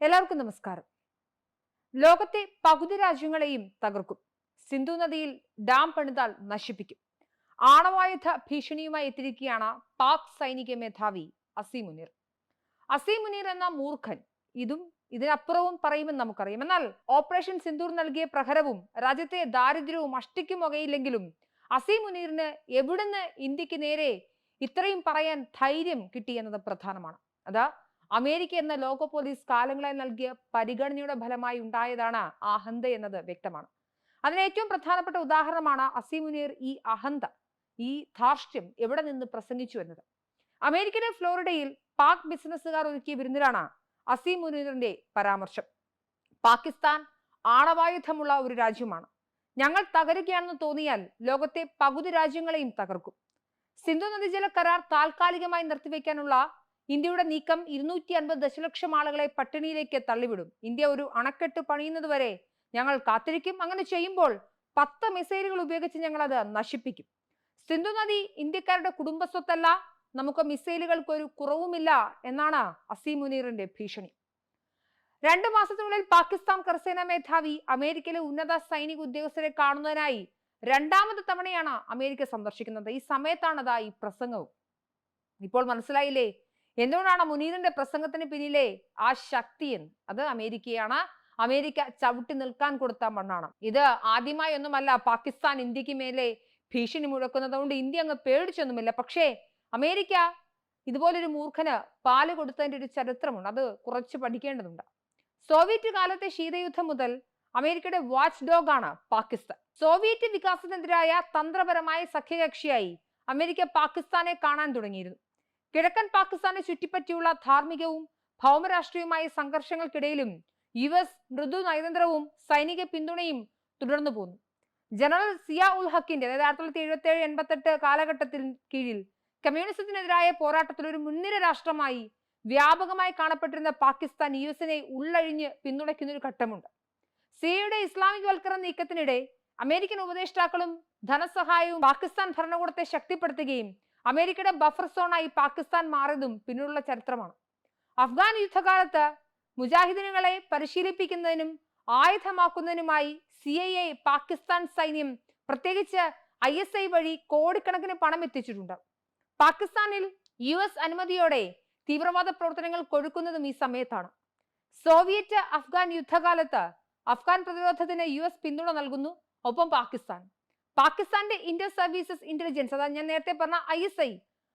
എല്ലാവർക്കും നമസ്കാരം. ലോകത്തെ പകുതി രാജ്യങ്ങളെയും തകർക്കും. സിന്ധു നദിയിൽ ഡാം പണിതാൽ നശിപ്പിക്കും. ആണവായുധ ഭീഷണിയുമായി എത്തിയിരിക്കുകയാണ് പാക് സൈനിക മേധാവി അസീം മുനീർ. എന്ന മൂർഖൻ ഇതും ഇതിനപ്പുറവും പറയുമെന്ന് നമുക്കറിയാം. എന്നാൽ ഓപ്പറേഷൻ സിന്ദൂർ നൽകിയ പ്രഹരവും രാജ്യത്തെ ദാരിദ്ര്യവും അഷ്ടിക്കും വകയില്ലെങ്കിലും അസീം മുനീറിന് എവിടുന്ന് ഇന്ത്യയ്ക്ക് നേരെ ഇത്രയും പറയാൻ ധൈര്യം കിട്ടി കിട്ടിയെന്നത് പ്രധാനമാണ്. അത് അമേരിക്ക എന്ന ലോക പോലീസ് കാലങ്ങളെ നൽകിയ പരിഗണനയുടെ ഫലമായി ഉണ്ടായതാണ് അഹന്ത എന്നത് വ്യക്തമാണ്. അതിന് ഏറ്റവും പ്രധാനപ്പെട്ട ഉദാഹരണമാണ് അസീമുനീർ ഈ അഹന്ത ഈ ധാർഷ്ട്യം എവിടെ നിന്ന് പ്രസംഗിച്ചു എന്നത്. അമേരിക്കയിലെ ഫ്ലോറിഡയിൽ പാക് ബിസിനസ്സുകാർ ഒരുക്കിയ വിരുന്നിലാണ് അസീം മുനീറിന്റെ പരാമർശം. പാകിസ്ഥാൻ ആണവായുധമുള്ള ഒരു രാജ്യമാണ്. ഞങ്ങൾ തകരുകയാണെന്ന് തോന്നിയാൽ ലോകത്തെ പകുതി രാജ്യങ്ങളെയും തകർക്കും. സിന്ധു നദീജല കരാർ താൽക്കാലികമായി നിർത്തിവെക്കാനുള്ള ഇന്ത്യയുടെ നീക്കം ഇരുന്നൂറ്റി അൻപത് ദശലക്ഷം ആളുകളെ പട്ടിണിയിലേക്ക് തള്ളിവിടും. ഇന്ത്യ ഒരു അണക്കെട്ട് പണിയുന്നത് വരെ ഞങ്ങൾ കാത്തിരിക്കും. അങ്ങനെ ചെയ്യുമ്പോൾ പത്ത് മിസൈലുകൾ ഉപയോഗിച്ച് ഞങ്ങൾ അത് നശിപ്പിക്കും. സിന്ധു നദി ഇന്ത്യക്കാരുടെ കുടുംബസ്വത്തല്ല നമുക്ക് മിസൈലുകൾക്ക് ഒരു കുറവുമില്ല എന്നാണ് അസീം മുനീറിന്റെ ഭീഷണി. രണ്ടു മാസത്തിനുള്ളിൽ പാകിസ്ഥാൻ കരസേനാ മേധാവി അമേരിക്കയിലെ ഉന്നത സൈനിക ഉദ്യോഗസ്ഥരെ കാണുന്നതിനായി രണ്ടാമത് തവണയാണ് അമേരിക്ക സന്ദർശിക്കുന്നത്. ഈ സമയത്താണ് ആ ഈ പ്രസംഗവും. ഇപ്പോൾ മനസ്സിലായില്ലേ? എന്തുകൊണ്ടാണ് മുനീറിന്റെ പ്രസംഗത്തിന് പിന്നിലെ ആ ശക്തി എന്ന്? അത് അമേരിക്കയാണ്. അമേരിക്ക ചവിട്ടി നിൽക്കാൻ കൊടുത്ത മണ്ണാണ്. ഇത് ആദ്യമായി ഒന്നുമല്ല പാകിസ്ഥാൻ ഇന്ത്യയ്ക്ക് മേലെ ഭീഷണി മുഴക്കുന്നത് കൊണ്ട് ഇന്ത്യ അങ്ങ് പേടിച്ചൊന്നുമില്ല. പക്ഷേ അമേരിക്ക ഇതുപോലൊരു മൂർഖന് പാൽ കൊടുത്തതിന്റെ ഒരു ചരിത്രമുണ്ട്. അത് കുറച്ച് പഠിക്കേണ്ടതുണ്ട്. സോവിയറ്റ് കാലത്തെ ശീതയുദ്ധം മുതൽ അമേരിക്കയുടെ വാച്ച് ഡോഗ് ആണ് പാകിസ്ഥാൻ. സോവിയറ്റ് വികാസത്തിനെതിരായ തന്ത്രപരമായ സഖ്യകക്ഷിയായി അമേരിക്ക പാകിസ്ഥാനെ കാണാൻ തുടങ്ങിയിരുന്നു. കിഴക്കൻ പാകിസ്ഥാനെ ചുറ്റിപ്പറ്റിയുള്ള ധാർമ്മികവും ഭൗമരാഷ്ട്രീയവുമായ സംഘർഷങ്ങൾക്കിടയിലും യു എസ് മൃദു നയതന്ത്രവും സൈനിക പിന്തുണയും തുടർന്നു പോന്നു. ജനറൽ സിയ ഉൽ ഹക്കിന്റെ അതായത് ആയിരത്തി തൊള്ളായിരത്തി എഴുപത്തി ഏഴ് എൺപത്തെട്ട് കാലഘട്ടത്തിൽ കീഴിൽ കമ്മ്യൂണിസത്തിനെതിരായ പോരാട്ടത്തിൽ ഒരു മുൻനിര രാഷ്ട്രമായി വ്യാപകമായി കാണപ്പെട്ടിരുന്ന പാകിസ്ഥാൻ യു എസിനെ ഉള്ളഴിഞ്ഞ് പിന്തുണയ്ക്കുന്ന ഒരു ഘട്ടമുണ്ട്. സിയയുടെ ഇസ്ലാമിക് വൽക്കരണ നീക്കത്തിനിടെ അമേരിക്കൻ ഉപദേഷ്ടാക്കളും ധനസഹായവും പാകിസ്ഥാൻ ഭരണകൂടത്തെ ശക്തിപ്പെടുത്തുകയും അമേരിക്കയുടെ ബഫർ സോണായി പാകിസ്ഥാൻ മാറിയതും പിന്നീടുള്ള ചരിത്രമാണ്. അഫ്ഗാൻ യുദ്ധകാലത്ത് മുജാഹിദിനുകളെ പരിശീലിപ്പിക്കുന്നതിനും ആയുധമാക്കുന്നതിനുമായി സി ഐ എ പാകിസ്ഥാൻ സൈന്യം പ്രത്യേകിച്ച് ഐ എസ് ഐ വഴി കോടിക്കണക്കിന് പണം എത്തിച്ചിട്ടുണ്ട്. പാകിസ്ഥാനിൽ യു എസ് അനുമതിയോടെ തീവ്രവാദ പ്രവർത്തനങ്ങൾ കൊഴുക്കുന്നതും ഈ സമയത്താണ്. സോവിയറ്റ് അഫ്ഗാൻ യുദ്ധകാലത്ത് അഫ്ഗാൻ പ്രതിരോധത്തിന് യു എസ് പിന്തുണ നൽകുന്നു ഒപ്പം പാകിസ്ഥാൻ. പാകിസ്ഥാന്റെ ഇന്റർ സർവീസസ് ഇന്റലിജൻസ് അതായത് ഞാൻ നേരത്തെ പറഞ്ഞ ഐ എസ് ഐ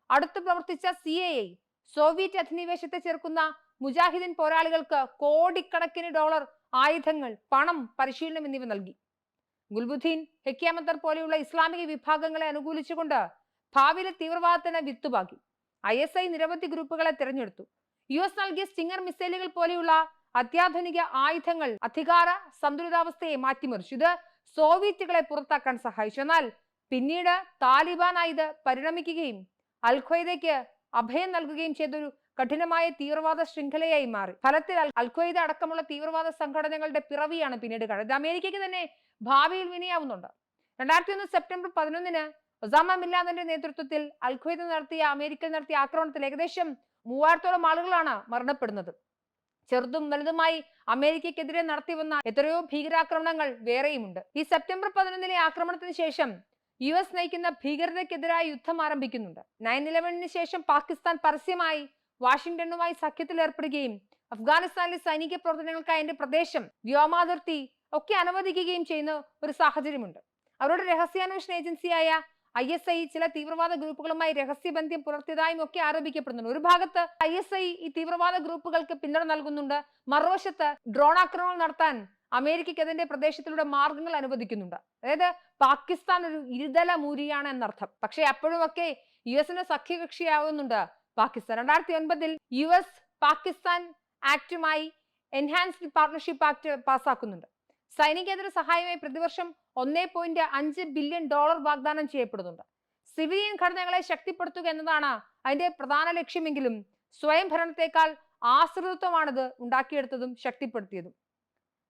അടുത്ത് പ്രവർത്തിച്ച സി എ ഐ സോവിയറ്റ് അധിനിവേശത്തെ ചേർക്കുന്ന മുജാഹിദിൻ പോരാളികൾക്ക് കോടിക്കണക്കിന് ഡോളർ ആയുധങ്ങൾ പണം പരിശീലനം എന്നിവ നൽകി. ഗുൽബുദ്ദീൻ ഹെക്കിയാമത്തർ പോലെയുള്ള ഇസ്ലാമിക വിഭാഗങ്ങളെ അനുകൂലിച്ചുകൊണ്ട് ഭാവിയിലെ തീവ്രവാദത്തിന് വിത്തുപാക്കി. ഐ എസ് ഐ നിരവധി ഗ്രൂപ്പുകളെ തിരഞ്ഞെടുത്തു. യു എസ് നൽകിയ സ്റ്റിംഗർ മിസൈലുകൾ പോലെയുള്ള അത്യാധുനിക ആയുധങ്ങൾ അധികാര സന്തുലിതാവസ്ഥയെ മാറ്റിമറിച്ചു. ഇത് സോവിയറ്റുകളെ പുറത്താക്കാൻ സഹായിച്ചു. എന്നാൽ പിന്നീട് താലിബാനായി ഇത് പരിണമിക്കുകയും അൽഖ്വയ്ദയ്ക്ക് അഭയം നൽകുകയും ചെയ്തൊരു കഠിനമായ തീവ്രവാദ ശൃംഖലയായി മാറി. ഫലത്തിൽ അൽഖ്വയ്ദ അടക്കമുള്ള തീവ്രവാദ സംഘടനകളുടെ പിറവിയാണ് പിന്നീട് കാണുന്നത് അമേരിക്കയ്ക്ക് തന്നെ ഭാവിയിൽ വിനയാവുന്നുണ്ട്. രണ്ടായിരത്തി ഒന്ന് സെപ്റ്റംബർ പതിനൊന്നിന് ഒസാമ മില്ലാദിന്റെ നേതൃത്വത്തിൽ അൽഖ്വയ്ദ നടത്തിയ അമേരിക്കയിൽ നടത്തിയ ആക്രമണത്തിൽ ഏകദേശം മൂവായിരത്തോളം ആളുകളാണ് മരണപ്പെടുന്നത്. ചെറുതും വലുതുമായി അമേരിക്കക്കെതിരെ നടത്തി വന്ന എത്രയോ ഭീകരാക്രമണങ്ങൾ വേറെയുമുണ്ട്. ഈ സെപ്റ്റംബർ പതിനൊന്നിലെ ആക്രമണത്തിന് ശേഷം യു എസ് നയിക്കുന്ന ഭീകരതയ്ക്കെതിരായ യുദ്ധം ആരംഭിക്കുന്നുണ്ട്. നയൻ ഇലവനിന് ശേഷം പാകിസ്ഥാൻ പരസ്യമായി വാഷിംഗ്ടണുമായി സഖ്യത്തിൽ ഏർപ്പെടുകയും അഫ്ഗാനിസ്ഥാനിലെ സൈനിക പ്രവർത്തനങ്ങൾക്കായി അതിന്റെ പ്രദേശം വ്യോമാതിർത്തി ഒക്കെ അനുവദിക്കുകയും ചെയ്യുന്ന ഒരു സാഹചര്യമുണ്ട്. അവരുടെ രഹസ്യാന്വേഷണ ഏജൻസിയായ ഐ എസ് ഐ ചില തീവ്രവാദ ഗ്രൂപ്പുകളുമായി രഹസ്യബന്ധം പുലർത്തിയതായും ഒക്കെ ആരോപിക്കപ്പെടുന്നുണ്ട്. ഒരു ഭാഗത്ത് ഐ എസ് ഐ ഈ തീവ്രവാദ ഗ്രൂപ്പുകൾക്ക് പിന്തുണ നൽകുന്നുണ്ട്. മറുവശത്ത് ഡ്രോൺ ആക്രമണം നടത്താൻ അമേരിക്കയ്ക്ക് അതിന്റെ പ്രദേശത്തിലൂടെ മാർഗങ്ങൾ അനുവദിക്കുന്നുണ്ട്. അതായത് പാകിസ്ഥാൻ ഒരു ഇരുതല മൂരിയാണ് എന്നർത്ഥം. പക്ഷേ അപ്പോഴുമൊക്കെ യു എസിന് സഖ്യകക്ഷിയാവുന്നുണ്ട് പാകിസ്ഥാൻ. രണ്ടായിരത്തി ഒൻപതിൽ യു എസ് പാകിസ്ഥാൻ ആക്ടുമായി എൻഹാൻസ്ഡ് പാർട്ണർഷിപ്പ് ആക്ട് പാസ്സാക്കുന്നുണ്ട് സൈനികേതര സഹായമായി പ്രതിവർഷം ഒന്നേ പോയിന്റ് അഞ്ച് ബില്യൺ ഡോളർ വാഗ്ദാനം ചെയ്യപ്പെടുന്നുണ്ട്. സിവിലിയൻ ഘടനകളെ ശക്തിപ്പെടുത്തുക എന്നതാണ് അതിന്റെ പ്രധാന ലക്ഷ്യമെങ്കിലും സ്വയം ഭരണത്തെക്കാൾ ആശ്രിതത്വമാണിത് ഉണ്ടാക്കിയെടുത്തതും ശക്തിപ്പെടുത്തിയതും.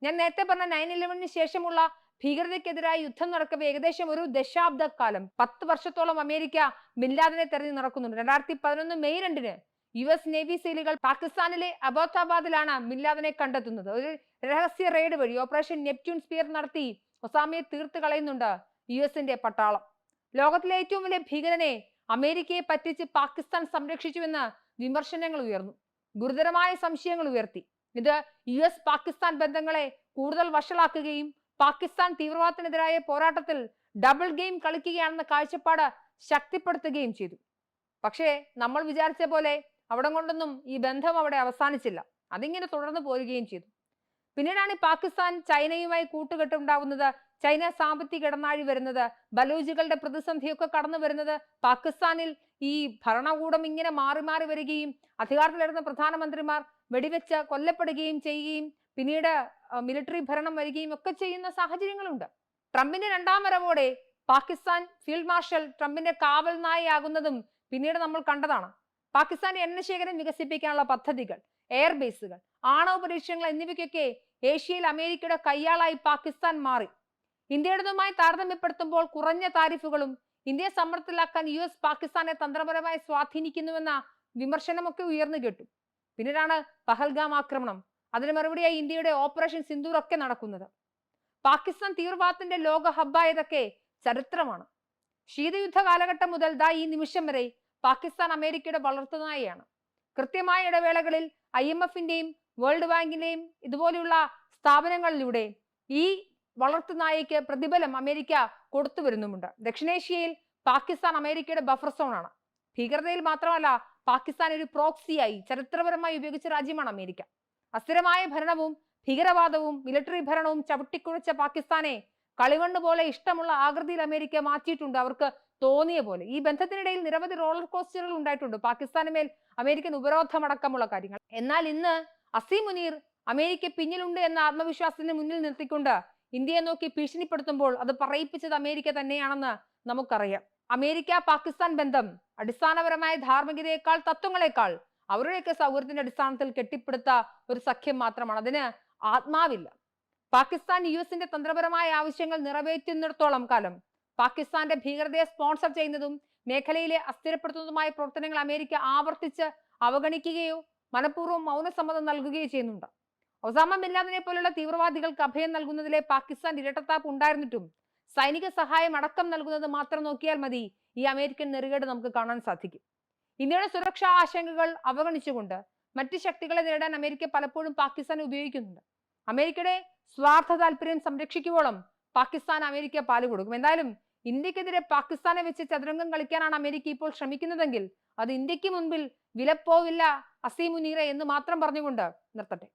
ഞാൻ നേരത്തെ പറഞ്ഞ നയൻ ഇലവനിന് ശേഷമുള്ള ഭീകരതയ്ക്കെതിരായ യുദ്ധം നടക്കവേ ഏകദേശം ഒരു ദശാബ്ദക്കാലം പത്ത് വർഷത്തോളം അമേരിക്ക ബിൻലാദിനെ തെരഞ്ഞു നടക്കുന്നുണ്ട്. രണ്ടായിരത്തി പതിനൊന്ന് മെയ് രണ്ടിന് യു എസ് നേവി സേലുകൾ പാകിസ്ഥാനിലെ അബോത്താബാദിലാണ് മില്ലാദിനെ കണ്ടെത്തുന്നത്. ഒരു രഹസ്യ റെയ്ഡ് വഴി ഓപ്പറേഷൻ നെപ്റ്റ്യൂൺ സ്പിയർ നടത്തി ഒസാമയെ തീർത്ത് കളയുന്നുണ്ട് യു എസിന്റെ പട്ടാളം. ലോകത്തിലെ ഏറ്റവും വലിയ ഭീകരനെ അമേരിക്കയെ പറ്റിച്ച് പാകിസ്ഥാൻ സംരക്ഷിച്ചുവെന്ന് വിമർശനങ്ങൾ ഉയർന്നു. ഗുരുതരമായ സംശയങ്ങൾ ഉയർത്തി. ഇത് യു എസ് പാകിസ്ഥാൻ ബന്ധങ്ങളെ കൂടുതൽ വഷളാക്കുകയും പാകിസ്ഥാൻ തീവ്രവാദത്തിനെതിരായ പോരാട്ടത്തിൽ ഡബിൾ ഗെയിം കളിക്കുകയാണെന്ന കാഴ്ചപ്പാട് ശക്തിപ്പെടുത്തുകയും ചെയ്തു. പക്ഷേ നമ്മൾ വിചാരിച്ച പോലെ അവിടെ കൊണ്ടൊന്നും ഈ ബന്ധം അവിടെ അവസാനിച്ചില്ല. അതിങ്ങനെ തുടർന്ന് പോരുകയും ചെയ്തു. പിന്നീടാണ് പാകിസ്ഥാൻ ചൈനയുമായി കൂട്ടുകെട്ടുണ്ടാവുന്നത് ചൈന സാമ്പത്തിക ഇടനാഴി വരുന്നത് ബലൂജികളുടെ പ്രതിസന്ധിയൊക്കെ കടന്നു വരുന്നത് പാകിസ്ഥാനിൽ ഈ ഭരണകൂടം ഇങ്ങനെ മാറി മാറി വരികയും അധികാരത്തിലിരുന്ന പ്രധാനമന്ത്രിമാർ വെടിവെച്ച് കൊല്ലപ്പെടുകയും ചെയ്യുകയും പിന്നീട് മിലിറ്ററി ഭരണം വരികയും ഒക്കെ ചെയ്യുന്ന സാഹചര്യങ്ങളുണ്ട്. ട്രംപിന്റെ രണ്ടാം വരവോടെ പാകിസ്ഥാൻ ഫീൽഡ് മാർഷൽ ട്രംപിന്റെ കാവൽ നായയാകുന്നതും പിന്നീട് നമ്മൾ കണ്ടതാണ്. പാകിസ്ഥാൻ എണ്ണശേഖരം വികസിപ്പിക്കാനുള്ള പദ്ധതികൾ എയർബേസുകൾ ആണവ പരീക്ഷണങ്ങൾ എന്നിവയ്ക്കൊക്കെ ഏഷ്യയിൽ അമേരിക്കയുടെ കയ്യാളായി പാകിസ്ഥാൻ മാറി. ഇന്ത്യയുടേതുമായി താരതമ്യപ്പെടുത്തുമ്പോൾ കുറഞ്ഞ താരിഫുകളും ഇന്ത്യയെ സമ്മർദ്ദത്തിലാക്കാൻ യു എസ് പാകിസ്ഥാനെ തന്ത്രപരമായി സ്വാധീനിക്കുന്നുവെന്ന വിമർശനമൊക്കെ ഉയർന്നു കേട്ടു. പിന്നീടാണ് പഹൽഗാം ആക്രമണം. അതിന് മറുപടിയായി ഇന്ത്യയുടെ ഓപ്പറേഷൻ സിന്ദൂർ ഒക്കെ നടക്കുന്നത്. പാകിസ്ഥാൻ തീവ്രവാദത്തിന്റെ ലോക ഹബ്ബായതൊക്കെ ചരിത്രമാണ്. ശീതയുദ്ധ കാലഘട്ടം മുതൽ ദാ ഈ നിമിഷം വരെ പാകിസ്ഥാൻ അമേരിക്കയുടെ വളർത്തുനായയാണ്. കൃത്യമായ ഇടവേളകളിൽ ഐ എം എഫിന്റെയും വേൾഡ് ബാങ്കിന്റെയും ഇതുപോലെയുള്ള സ്ഥാപനങ്ങളിലൂടെ ഈ വളർത്തുനായയ്ക്ക് പ്രതിഫലം അമേരിക്ക കൊടുത്തു വരുന്നുമുണ്ട്. ദക്ഷിണേഷ്യയിൽ പാകിസ്ഥാൻ അമേരിക്കയുടെ ബഫർ സോണാണ്. ഭീകരതയിൽ മാത്രമല്ല പാകിസ്ഥാൻ ഒരു പ്രോക്സിയായി ചരിത്രപരമായി ഉപയോഗിച്ച രാജ്യമാണ് അമേരിക്ക. അസ്ഥിരമായ ഭരണവും ഭീകരവാദവും മിലിറ്ററി ഭരണവും ചവിട്ടിക്കുഴച്ച പാകിസ്ഥാനെ കളിമണ്ണ് പോലെ ഇഷ്ടമുള്ള ആകൃതിയിൽ അമേരിക്ക മാറ്റിയിട്ടുണ്ട്. അവർക്ക് തോന്നിയ പോലെ ഈ ബന്ധത്തിനിടയിൽ നിരവധി റോളർ കോസ്റ്ററുകൾ ഉണ്ടായിട്ടുണ്ട്. പാകിസ്ഥാനുമേൽ അമേരിക്കൻ ഉപരോധമടക്കമുള്ള കാര്യങ്ങൾ. എന്നാൽ ഇന്ന് അസീം മുനീർ അമേരിക്ക പിന്നിലുണ്ട് എന്ന ആത്മവിശ്വാസത്തിന് മുന്നിൽ നിർത്തിക്കൊണ്ട് ഇന്ത്യയെ നോക്കി ഭീഷണിപ്പെടുത്തുമ്പോൾ അത് പറയിപ്പിച്ചത് അമേരിക്ക തന്നെയാണെന്ന് നമുക്കറിയാം. അമേരിക്ക പാകിസ്ഥാൻ ബന്ധം അടിസ്ഥാനപരമായ ധാർമ്മികതയേക്കാൾ തത്വങ്ങളെക്കാൾ അവരുടെയൊക്കെ സൗഹൃദത്തിന്റെ അടിസ്ഥാനത്തിൽ കെട്ടിപ്പടുത്ത ഒരു സഖ്യം മാത്രമാണ്. അതിന് ആത്മാവില്ല. പാകിസ്ഥാൻ യു എസിന്റെ തന്ത്രപരമായ ആവശ്യങ്ങൾ നിറവേറ്റുന്നിടത്തോളം കാലം പാകിസ്ഥാന്റെ ഭീകരതയെ സ്പോൺസർ ചെയ്യുന്നതും മേഖലയിലെ അസ്ഥിരപ്പെടുത്തുന്നതുമായ പ്രവർത്തനങ്ങൾ അമേരിക്ക ആവർത്തിച്ച് അവഗണിക്കുകയോ മനഃപൂർവം മൗനസമ്മതം നൽകുകയോ ചെയ്യുന്നുണ്ട്. ഒസാമ ബില്ലാദിനെ പോലുള്ള തീവ്രവാദികൾക്ക് അഭയം നൽകുന്നതിലെ പാകിസ്ഥാൻ ഇരട്ടത്താപ്പ് ഉണ്ടായിരുന്നിട്ടും സൈനിക സഹായം അടക്കം നൽകുന്നത് മാത്രം നോക്കിയാൽ മതി ഈ അമേരിക്കൻ നെറുകേട് നമുക്ക് കാണാൻ സാധിക്കും. ഇന്ത്യയുടെ സുരക്ഷാ ആശങ്കകൾ അവഗണിച്ചുകൊണ്ട് മറ്റ് ശക്തികളെ നേടാൻ അമേരിക്ക പലപ്പോഴും പാകിസ്ഥാനെ ഉപയോഗിക്കുന്നുണ്ട്. അമേരിക്കയുടെ സ്വാർത്ഥ താല്പര്യം സംരക്ഷിക്കുവോളം പാകിസ്ഥാൻ അമേരിക്ക പാൽ കൊടുക്കും. എന്തായാലും ഇന്ത്യക്കെതിരെ പാകിസ്ഥാനെ വെച്ച് ചതുരംഗം കളിക്കാനാണ് അമേരിക്ക ഇപ്പോൾ ശ്രമിക്കുന്നതെങ്കിൽ അത് ഇന്ത്യയ്ക്ക് മുൻപിൽ വിലപ്പോവില്ല അസീമുനീറ എന്ന് മാത്രം പറഞ്ഞുകൊണ്ട് നിർത്തട്ടെ.